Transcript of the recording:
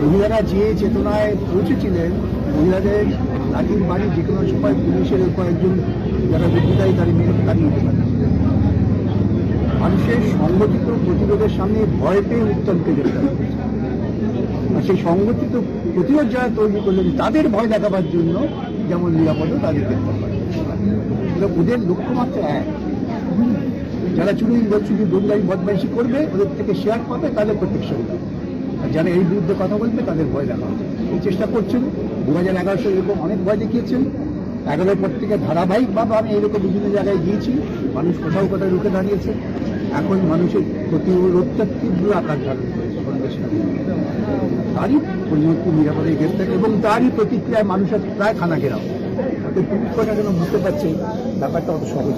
মহিলারা যে চেতনায় পৌঁছেছিলেন, মহিলাদের লাঠির বাড়ি যে কোনো সময় পুলিশের কয়েকজন যারা বিদ্যুতাই তাদের মেরে দাঁড়িয়ে দিতে পারে মানুষের সংগঠিত প্রতিরোধের সামনে ভয় পেয়ে উত্তমকে গ্রেপ্তার। আর সেই সংগঠিত প্রতিরোধ যারা তৈরি করলেন, তাদের ভয় দেখাবার জন্য যেমন নিরাপদ তাদের ওদের লক্ষ্যমাত্রা এক। যারা চুরি চুরি দুর্গাই বদমাইশি করবে, ওদের থেকে শেয়ার পাবে, তাদের প্রত্যেক আর যারা এই বিরুদ্ধে কথা বলবে, তাদের ভয় দেখা হবে। এই চেষ্টা করছেন দু হাজার এগারো সালে এরকম অনেক ভয় দেখিয়েছেন এগারোর পর থেকে ধারাবাহিকভাবে আমি এরকম বিভিন্ন জায়গায় গিয়েছি। মানুষ কোথাও কোথাও রুখে দাঁড়িয়েছে। এখন মানুষের প্রতিরোধটা তীব্র আকার ধারণ করেছে তারই পরিবর্তন নিরাপদে গ্রেপ্তার এবং তারই প্রতিক্রিয়ায় মানুষের প্রায় খানা ঘেরাও। পুলিশ প্রশাসন বুঝতে পারছে, ব্যাপারটা অত সহজ।